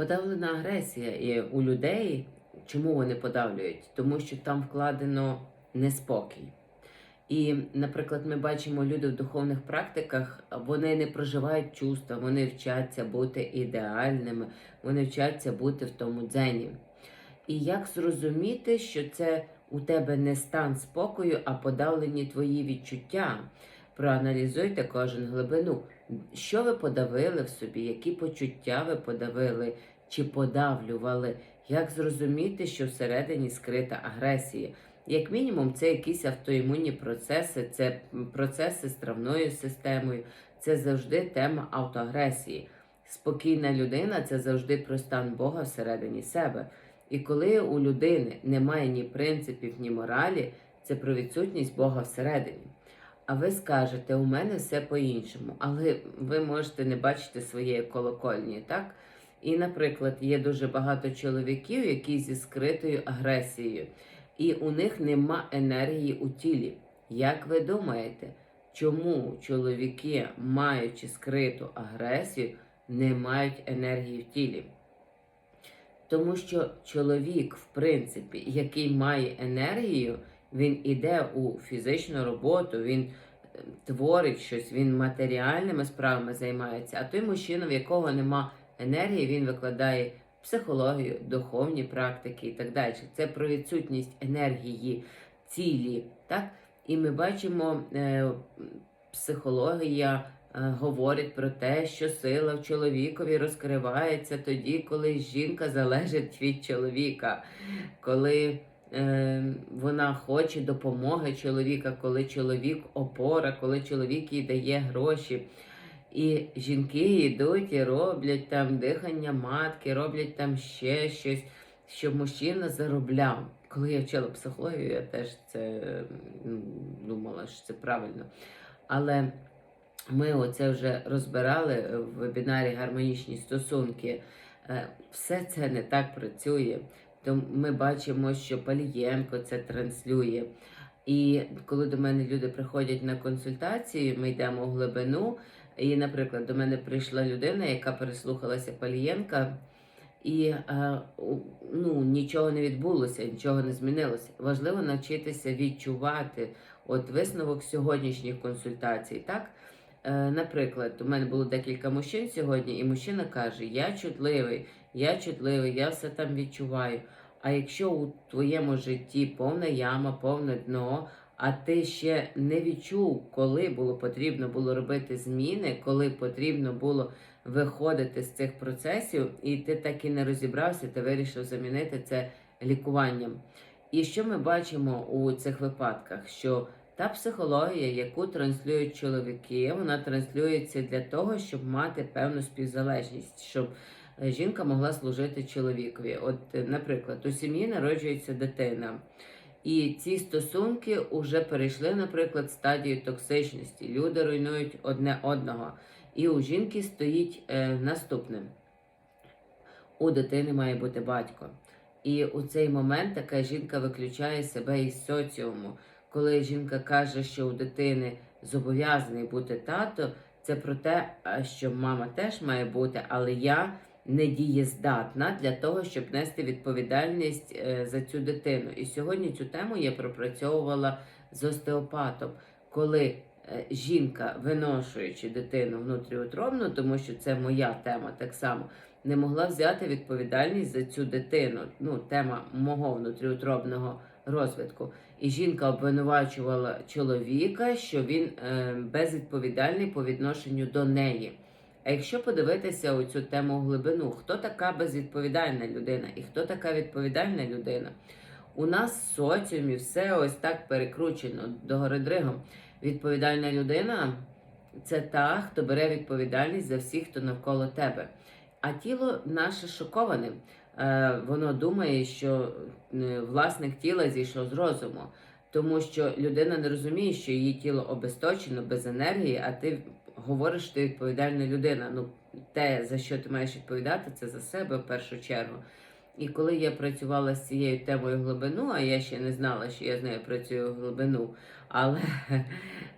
Подавлена агресія і у людей. Чому вони подавлюють? Тому що там вкладено неспокій. І, наприклад, ми бачимо люди в духовних практиках, вони не проживають чувства, вони вчаться бути ідеальними, вони вчаться бути в тому дзені. І як зрозуміти, що це у тебе не стан спокою, а подавлені твої відчуття? Проаналізуйте кожен глибину. Що ви подавили в собі, які почуття ви подавили чи подавлювали? Як зрозуміти, що всередині скрита агресія? Як мінімум, це якісь автоімунні процеси, це процеси з травною системою, це завжди тема автоагресії. Спокійна людина це завжди про стан Бога всередині себе. І коли у людини немає ні принципів, ні моралі, це про відсутність Бога всередині. А ви скажете, у мене все по-іншому, але ви можете не бачити своєї колокольні, так? І, наприклад, є дуже багато чоловіків, які зі скритою агресією, і у них нема енергії у тілі. Як ви думаєте, чому чоловіки, маючи скриту агресію, не мають енергії в тілі? Тому що чоловік, в принципі, який має енергію, він іде у фізичну роботу, він е, творить щось, він матеріальними справами займається. А той мужчина, в якого нема енергії, він викладає психологію, духовні практики і так далі. Це про відсутність енергії, цілі. так? І ми бачимо, е, психологія е, говорить про те, що сила в чоловікові розкривається тоді, коли жінка залежить від чоловіка, коли вона хоче допомоги чоловіка, коли чоловік опора, коли чоловік їй дає гроші. І жінки йдуть і роблять там дихання матки, роблять там ще щось, щоб мужчина заробляв. Коли я вчила психологію, я теж це м, думала, що це правильно. Але ми оце вже розбирали в вебінарі гармонічні стосунки. Е, Все це не так працює. Тому ми бачимо, що Палієнко це транслює. І коли до мене люди приходять на консультації, ми йдемо в глибину. І, наприклад, до мене прийшла людина, яка переслухалася Палієнка, і е, ну, нічого не відбулося, нічого не змінилося. Важливо навчитися відчувати от висновок сьогоднішніх консультацій. Так? Е, наприклад, у мене було декілька мужчин сьогодні, і мужчина каже: Я чутливий, я чутливий, я все там відчуваю. А якщо у твоєму житті повна яма, повне дно, а ти ще не відчув, коли було потрібно було робити зміни, коли потрібно було виходити з цих процесів, і ти так і не розібрався, ти вирішив замінити це лікуванням. І що ми бачимо у цих випадках? Що та психологія, яку транслюють чоловіки, вона транслюється для того, щоб мати певну співзалежність, щоб жінка могла служити чоловікові. От, е, наприклад, у сім'ї народжується дитина. І ці стосунки вже перейшли, наприклад, стадію токсичності. Люди руйнують одне одного. І у жінки стоїть е, наступне: у дитини має бути батько. І у цей момент така жінка виключає себе із соціуму. Коли жінка каже, що у дитини зобов'язаний бути тато, це про те, що мама теж має бути, але я не дієздатна для того, щоб нести відповідальність е, за цю дитину. І сьогодні цю тему я пропрацьовувала з остеопатом, коли е, жінка, виношуючи дитину внутріутробну, тому що це моя тема так само, не могла взяти відповідальність за цю дитину. Ну, тема мого внутріутробного розвитку. І жінка обвинувачувала чоловіка, що він е, безвідповідальний по відношенню до неї. А якщо подивитися у цю тему глибину, хто така безвідповідальна людина і хто така відповідальна людина? У нас в соціумі все ось так перекручено догори дригом. Відповідальна людина це та, хто бере відповідальність за всіх, хто навколо тебе. А тіло наше шоковане. Е, Воно думає, що е, власник тіла зійшов з розуму, тому що людина не розуміє, що її тіло обесточено без енергії, а ти говориш, що ти відповідальна людина. Ну, те, за що ти маєш відповідати, це за себе в першу чергу. І коли я працювала з цією темою глибину, а я ще не знала, що я з нею працюю глибину, але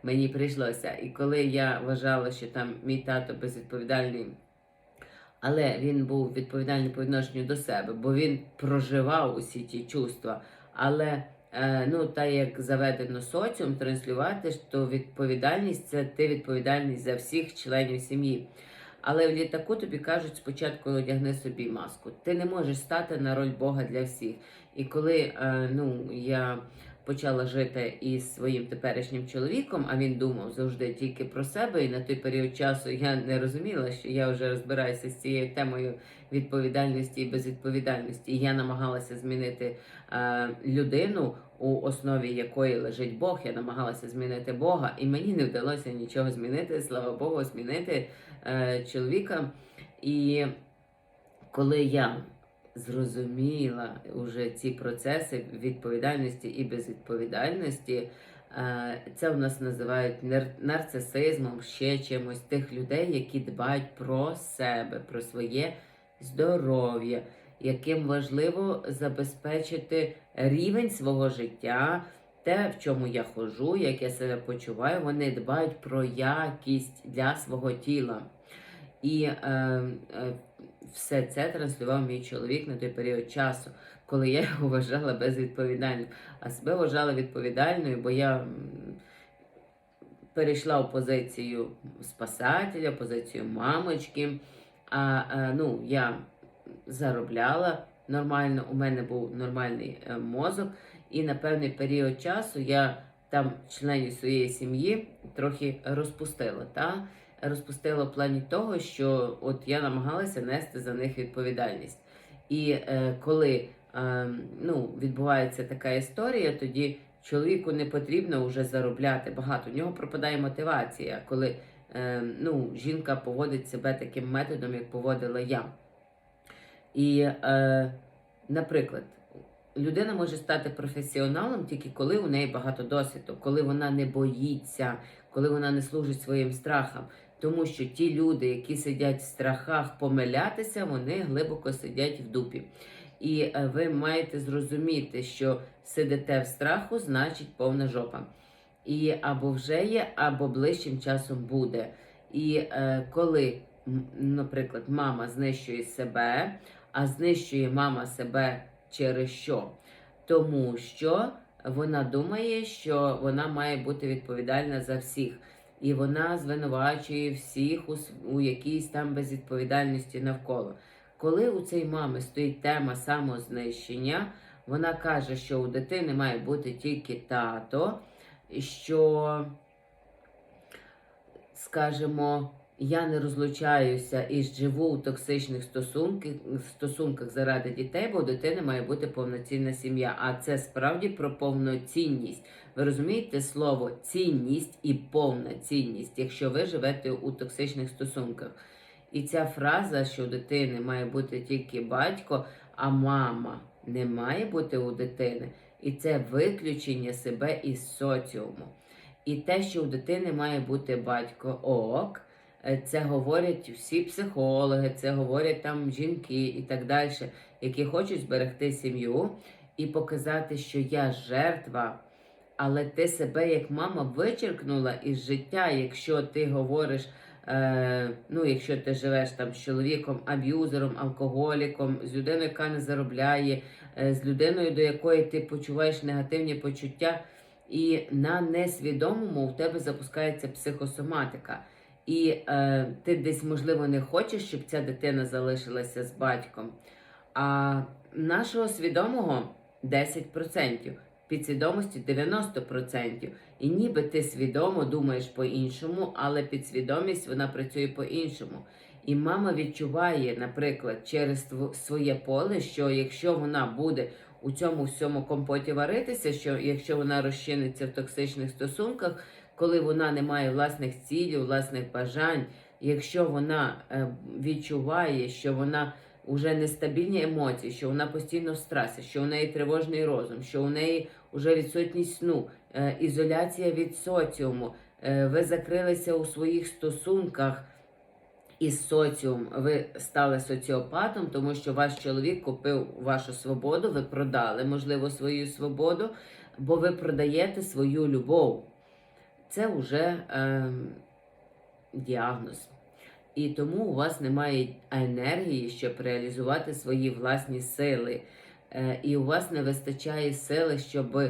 мені прийшлося. І коли я вважала, що там мій тато безвідповідальний Але він був відповідальний по відношенню до себе, бо він проживав усі ті чувства. Але ну, так як заведено соціум транслювати, то відповідальність це ти відповідальність за всіх членів сім'ї. Але в літаку тобі кажуть спочатку одягни собі маску. Ти не можеш стати на роль Бога для всіх. І коли е, ну, я почала жити із своїм теперішнім чоловіком, а він думав завжди тільки про себе, і на той період часу я не розуміла, що я вже розбираюся з цією темою відповідальності і безвідповідальності. І я намагалася змінити е, людину, у основі якої лежить Бог. Я намагалася змінити Бога, і мені не вдалося нічого змінити. Слава Богу, змінити е, чоловіка. І коли я зрозуміла уже ці процеси відповідальності і безвідповідальності, е, це в нас називають нар- нарцисизмом, ще чимось тих людей, які дбають про себе, про своє здоров'я, яким важливо забезпечити рівень свого життя. Те, в чому я ходжу, як я себе почуваю, вони дбають про якість для свого тіла. І е, е, все це транслював мій чоловік на той період часу, коли я його вважала безвідповідальним. А себе вважала відповідальною, бо я перейшла в позицію спасателя, позицію мамочки. А е, ну, я заробляла нормально, у мене був нормальний е, мозок, і на певний період часу я там членів своєї сім'ї трохи розпустила. Та? Розпустила в плані того, що от я намагалася нести за них відповідальність. І е, коли е, ну, відбувається така історія, тоді чоловіку не потрібно вже заробляти багато. У нього пропадає мотивація, коли е, ну, жінка поводить себе таким методом, як поводила я. І, е, наприклад, людина може стати професіоналом тільки коли у неї багато досвіду, коли вона не боїться, коли вона не служить своїм страхам. Тому що ті люди, які сидять в страхах помилятися, вони глибоко сидять в дупі. І е, ви маєте зрозуміти, що сидите в страху, значить повна жопа. І або вже є, або ближчим часом буде. І е, коли, наприклад, мама знищує себе, а знищує мама себе через що? Тому що вона думає, що вона має бути відповідальна за всіх. І вона звинувачує всіх у, у якійсь там безвідповідальності навколо. Коли у цієї мами стоїть тема самознищення, вона каже, що у дитини має бути тільки тато, що, скажімо, я не розлучаюся і живу у токсичних стосунках, стосунках заради дітей, бо у дитини має бути повноцінна сім'я. А це справді про повноцінність. Ви розумієте слово цінність і повна цінність, якщо ви живете у токсичних стосунках. І ця фраза, що у дитини має бути тільки батько, а мама не має бути у дитини, і це виключення себе із соціуму. І те, що у дитини має бути батько ок, це говорять всі психологи, це говорять там жінки і так далі, які хочуть зберегти сім'ю і показати, що я жертва. Але ти себе як мама вичеркнула із життя, якщо ти говориш, е, ну якщо ти живеш там з чоловіком, аб'юзером, алкоголіком, з людиною, яка не заробляє, е, з людиною, до якої ти почуваєш негативні почуття, і на несвідомому у тебе запускається психосоматика. І е, ти десь, можливо, не хочеш, щоб ця дитина залишилася з батьком. А нашого свідомого 10%, підсвідомості 90%. І ніби ти свідомо думаєш по-іншому, але підсвідомість вона працює по-іншому. І мама відчуває, наприклад, через своє поле, що якщо вона буде у цьому всьому компоті варитися, що якщо вона розчиниться в токсичних стосунках, коли вона не має власних цілів, власних бажань, якщо вона е, відчуває, що вона вже нестабільні емоції, що вона постійно в стресі, що у неї тривожний розум, що у неї вже відсутність сну, е, ізоляція від соціуму, е, ви закрилися у своїх стосунках із соціум, ви стали соціопатом, тому що ваш чоловік купив вашу свободу, ви продали, можливо, свою свободу, бо ви продаєте свою любов. Це вже е, діагноз. і тому у вас немає енергії, щоб реалізувати свої власні сили. Е, І у вас не вистачає сили, щоб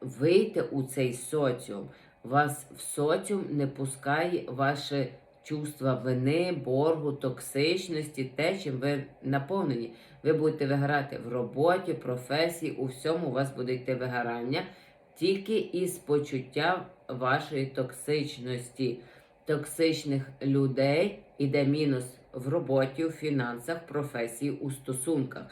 вийти у цей соціум. Вас в соціум не пускає ваше чувство вини, боргу, токсичності, те, чим ви наповнені. Ви будете вигорати в роботі, професії, у всьому у вас буде йти вигорання тільки із почуття вашої токсичності. Токсичних людей іде мінус в роботі, у фінансах, професії, у стосунках.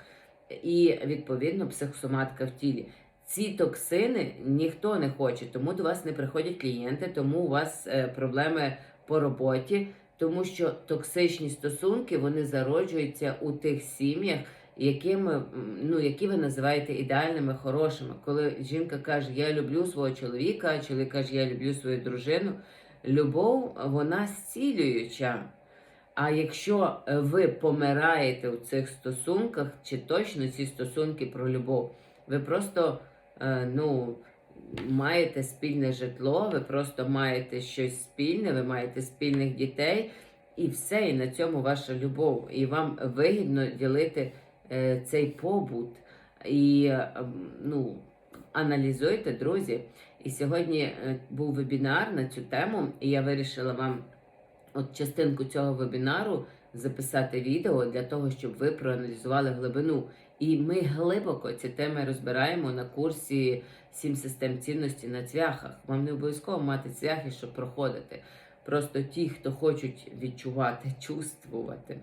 І відповідно психосоматика в тілі. Ці токсини ніхто не хоче, тому до вас не приходять клієнти, тому у вас е, проблеми по роботі, тому що токсичні стосунки вони зароджуються у тих сім'ях, якими, ну, які ви називаєте ідеальними, хорошими. Коли жінка каже, я люблю свого чоловіка, а чоловік каже, я люблю свою дружину. Любов вона зцілююча. А якщо е, ви помираєте у цих стосунках, чи точно ці стосунки про любов, ви просто е, ну, маєте спільне житло, ви просто маєте щось спільне, ви маєте спільних дітей, і все, і на цьому ваша любов. І вам вигідно ділити цей побут. І е, ну, аналізуйте, друзі. І сьогодні е, був вебінар на цю тему, і я вирішила вам от частинку цього вебінару записати відео для того, щоб ви проаналізували глибину. І ми глибоко ці теми розбираємо на курсі сім систем цінності на цвяхах. Вам не обов'язково мати цвяхи, щоб проходити. Просто ті, хто хочуть відчувати, чувствувати,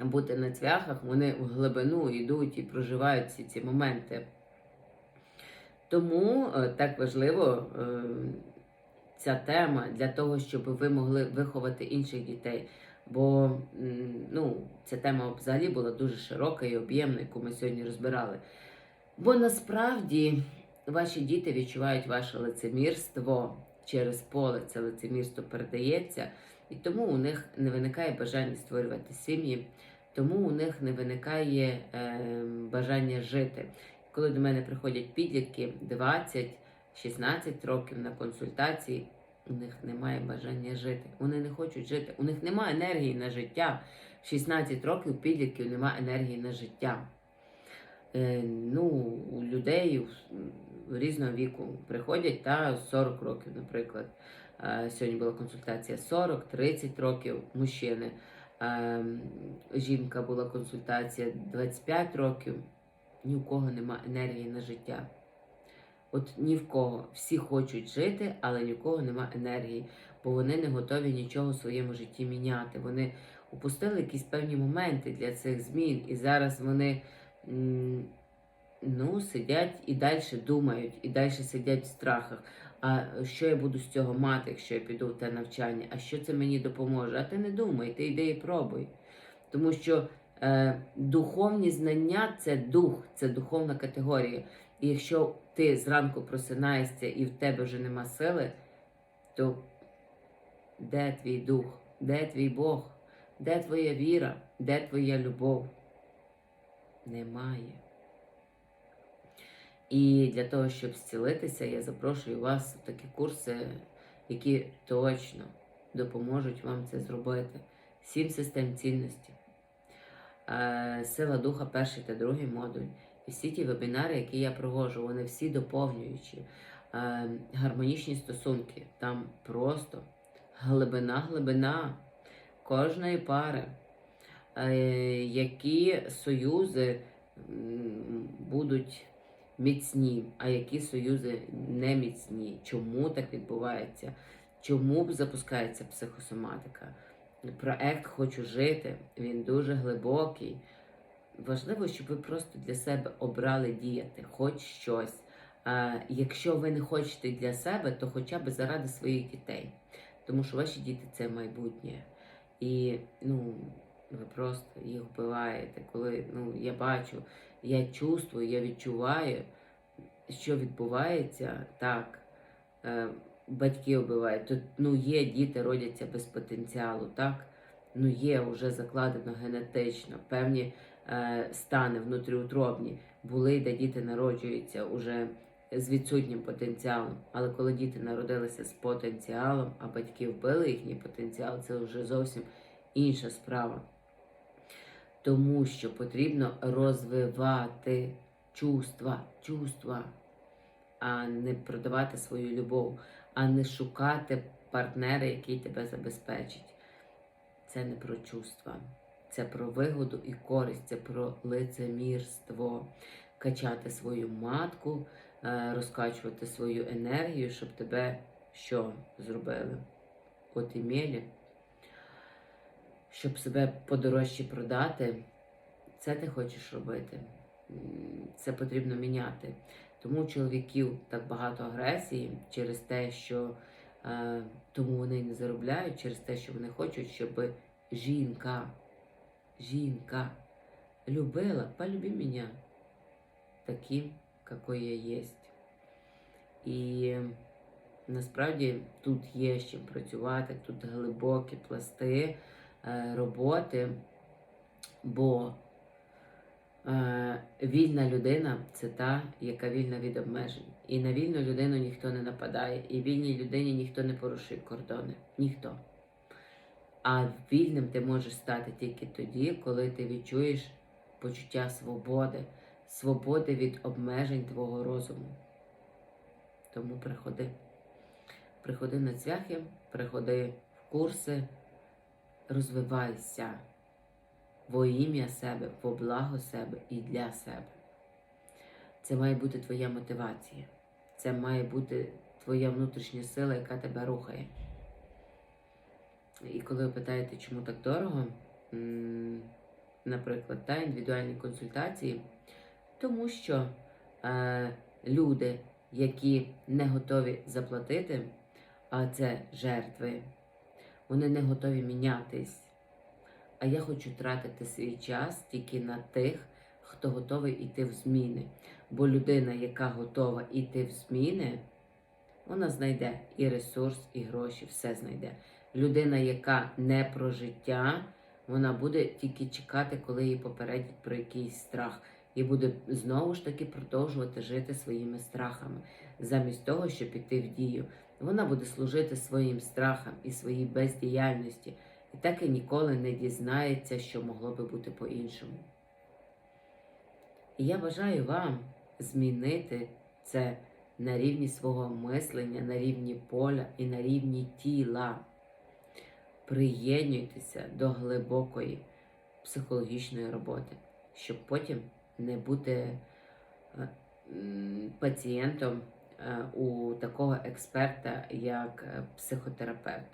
бути на цвяхах, вони в глибину йдуть і проживають всі ці моменти. Тому е, так важливо е, ця тема для того, щоб ви могли виховати інших дітей. Бо ну, ця тема взагалі була дуже широка і об'ємна, яку ми сьогодні розбирали. Бо насправді ваші діти відчувають ваше лицемірство через поле, це лицемірство передається, і тому у них не виникає бажання створювати сім'ї, тому у них не виникає е, бажання жити. Коли до мене приходять підлітки 20-16 років на консультації, у них немає бажання жити. Вони не хочуть жити. У них немає енергії на життя. В 16 років підлітків немає енергії на життя. Е, ну, у людей різного віку приходять та 40 років, наприклад. Е, Сьогодні була консультація 40-30 років мужчини. Е, Жінка була консультація 25 років. Ні у кого нема енергії на життя. От ні в кого. Всі хочуть жити, але ні у кого нема енергії, бо вони не готові нічого в своєму житті міняти. Вони упустили якісь певні моменти для цих змін, і зараз вони ну, сидять і далі думають, і далі сидять в страхах. А що я буду з цього мати, якщо я піду в те навчання? А що це мені допоможе? А ти не думай, ти йди і пробуй. Тому що е, духовні знання це дух, це духовна категорія. І якщо ти зранку просинаєшся і в тебе вже нема сили, то де твій дух, де твій Бог, де твоя віра, де твоя любов? Немає. І для того, щоб зцілитися, я запрошую вас в такі курси, які точно допоможуть вам це зробити. Сім систем цінності, Е, сила духа, перший та другий модуль. І всі ті вебінари, які я проводжу, вони всі доповнюючі. Е, Гармонічні стосунки. Там просто глибина, глибина кожної пари. Е, Які союзи будуть міцні, а які союзи не міцні. Чому так відбувається? Чому запускається психосоматика? Проект Хочу жити, він дуже глибокий. Важливо, щоб ви просто для себе обрали діяти, хоч щось. А якщо ви не хочете для себе, то хоча б заради своїх дітей. Тому що ваші діти це майбутнє. І ну, ви просто їх вбиваєте. Коли ну, я бачу, я чувствую, я відчуваю, що відбувається так. Е, батьки вбивають. Тут ну, є діти, родяться без потенціалу, так? Ну, є вже закладено генетично, певні е, стани внутріутробні були, де діти народжуються уже з відсутнім потенціалом. Але коли діти народилися з потенціалом, а батьки вбили їхній потенціал, це вже зовсім інша справа. Тому що потрібно розвивати чувства, чувства, а не продавати свою любов, а не шукати партнера, який тебе забезпечить. Це не про чувства, це про вигоду і користь, це про лицемірство, качати свою матку, е, розкачувати свою енергію, щоб тебе що зробили? От імелі, щоб себе подорожче продати, це ти хочеш робити. Це потрібно міняти. Тому у чоловіків так багато агресії через те, що е, тому вони не заробляють, через те, що вони хочуть, щоб жінка, жінка любила, полюби мене таким, какой я есть. І насправді тут є з чим працювати, тут глибокі пласти роботи, бо е, вільна людина це та, яка вільна від обмежень. І на вільну людину ніхто не нападає, і вільній людині ніхто не порушує кордони. Ніхто. А вільним ти можеш стати тільки тоді, коли ти відчуєш почуття свободи, свободи від обмежень твого розуму. Тому приходи. Приходи на цвяхи, приходи в курси, розвивайся во ім'я себе, во благо себе і для себе. Це має бути твоя мотивація. Це має бути твоя внутрішня сила, яка тебе рухає. І коли ви питаєте, чому так дорого, наприклад, та індивідуальні консультації, тому що е, люди, які не готові заплатити, а це жертви, вони не готові мінятись. А я хочу тратити свій час тільки на тих, хто готовий йти в зміни. Бо людина, яка готова йти в зміни, вона знайде і ресурс, і гроші, все знайде. Людина, яка не про життя, вона буде тільки чекати, коли її попередять про якийсь страх, і буде знову ж таки продовжувати жити своїми страхами, замість того, щоб піти в дію. Вона буде служити своїм страхам і своїй бездіяльності, і так і ніколи не дізнається, що могло би бути по-іншому. І я бажаю вам змінити це на рівні свого мислення, на рівні поля і на рівні тіла. Приєднуйтеся до глибокої психологічної роботи, щоб потім не бути е, пацієнтом у такого експерта, як е, психотерапевт.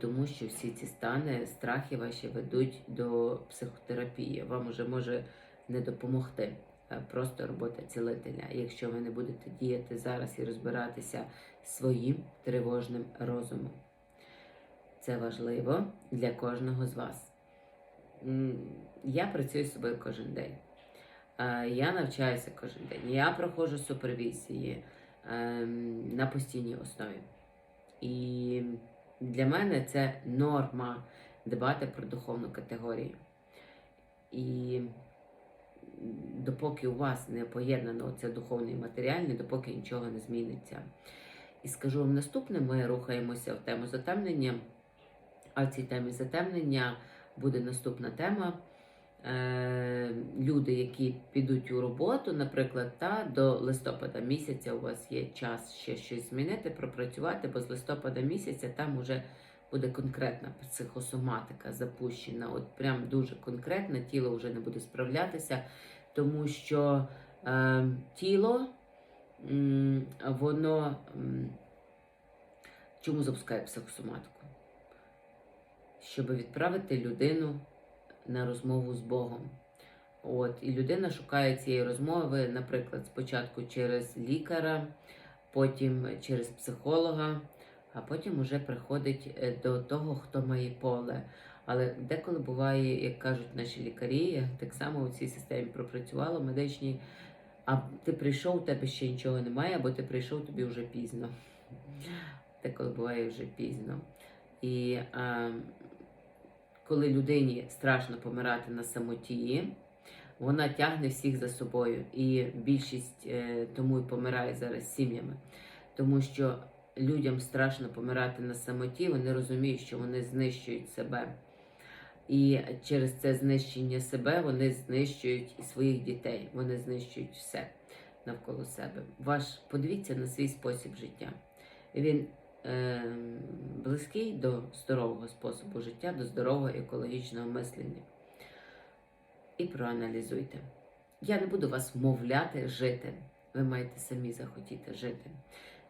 Тому що всі ці стани, страхи ваші ведуть до психотерапії. Вам уже може не допомогти е, просто робота цілителя, якщо ви не будете діяти зараз і розбиратися своїм тривожним розумом. Це важливо для кожного з вас. Я працюю з собою кожен день. Е, Я навчаюся кожен день. Я проходжу супервізії ем, на постійній основі. І для мене це норма дбати про духовну категорію. І допоки у вас не поєднано це духовне і матеріальне, допоки нічого не зміниться. І скажу вам наступне: ми рухаємося в тему затемнення. А в цій темі затемнення буде наступна тема. Е, Люди, які підуть у роботу, наприклад, та до листопада місяця у вас є час ще щось змінити, пропрацювати, бо з листопада місяця там уже буде конкретна психосоматика запущена. От прям дуже конкретна, тіло вже не буде справлятися, тому що е, тіло, воно чому запускає психосоматику? Щоб відправити людину на розмову з Богом. От, і людина шукає цієї розмови, наприклад, спочатку через лікаря, потім через психолога, а потім вже приходить е, до того, хто має поле. Але деколи буває, як кажуть наші лікарі, так само у цій системі пропрацювала медичній, а ти прийшов, у тебе ще нічого немає, або ти прийшов, тобі вже пізно. Деколи буває вже пізно. І а, коли людині страшно помирати на самоті, вона тягне всіх за собою. І більшість е, тому і помирає зараз сім'ями. Тому що людям страшно помирати на самоті, вони розуміють, що вони знищують себе. І через це знищення себе вони знищують і своїх дітей, вони знищують все навколо себе. Ваш подивіться на свій спосіб життя. Він е, близький до здорового способу життя, до здорового екологічного мислення. І проаналізуйте. Я не буду вас вмовляти жити. Ви маєте самі захотіти жити.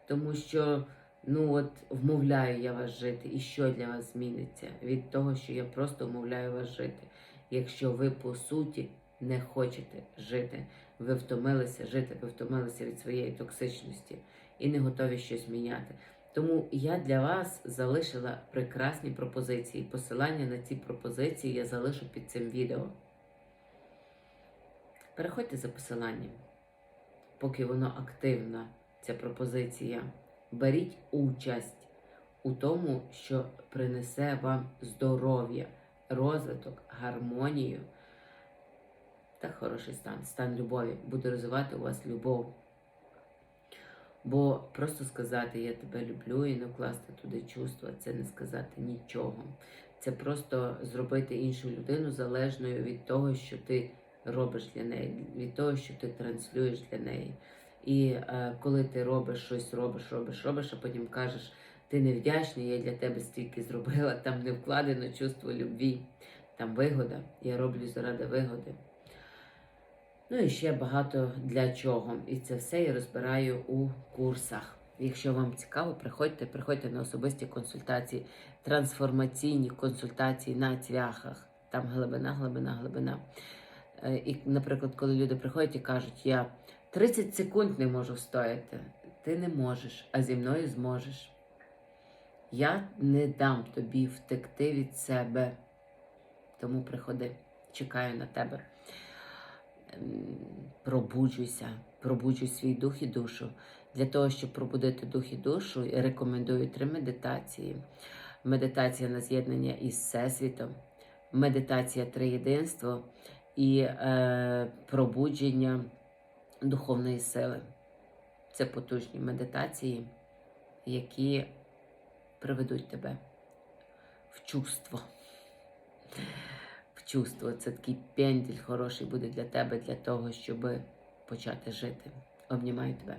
Тому що, ну от, вмовляю я вас жити, і що для вас зміниться від того, що я просто вмовляю вас жити. Якщо ви по суті не хочете жити, ви втомилися жити, ви втомилися від своєї токсичності і не готові щось міняти. Тому я для вас залишила прекрасні пропозиції. Посилання на ці пропозиції я залишу під цим відео. Переходьте за посиланням, поки воно активна, ця пропозиція. Беріть участь у тому, що принесе вам здоров'я, розвиток, гармонію та хороший стан, стан любові. Буде розвивати у вас любов. Бо просто сказати я тебе люблю і не вкласти туди чувства, це не сказати нічого. Це просто зробити іншу людину залежною від того, що ти робиш для неї, від того, що ти транслюєш для неї. І е, коли ти робиш щось, робиш, робиш, робиш, а потім кажеш, ти невдячний, я для тебе стільки зробила, там не вкладено чувство любві, там вигода, я роблю заради вигоди. Ну і ще багато для чого. І це все я розбираю у курсах. Якщо вам цікаво, приходьте, приходьте на особисті консультації, трансформаційні консультації на цвяхах. Там глибина, глибина, глибина. Е, І, наприклад, коли люди приходять і кажуть, я 30 секунд не можу встояти, ти не можеш, а зі мною зможеш. Я не дам тобі втекти від себе. Тому приходи, чекаю на тебе. Ем, Пробуджуйся, пробуджуй свій дух і душу. Для того, щоб пробудити дух і душу, я рекомендую три медитації: медитація на з'єднання із Всесвітом, медитація триєдинство і е, пробудження духовної сили. Це потужні медитації, які приведуть тебе в чувство. Чувство. Це такий пенділь хороший буде для тебе, для того, щоб почати жити. Обнімаю тебе.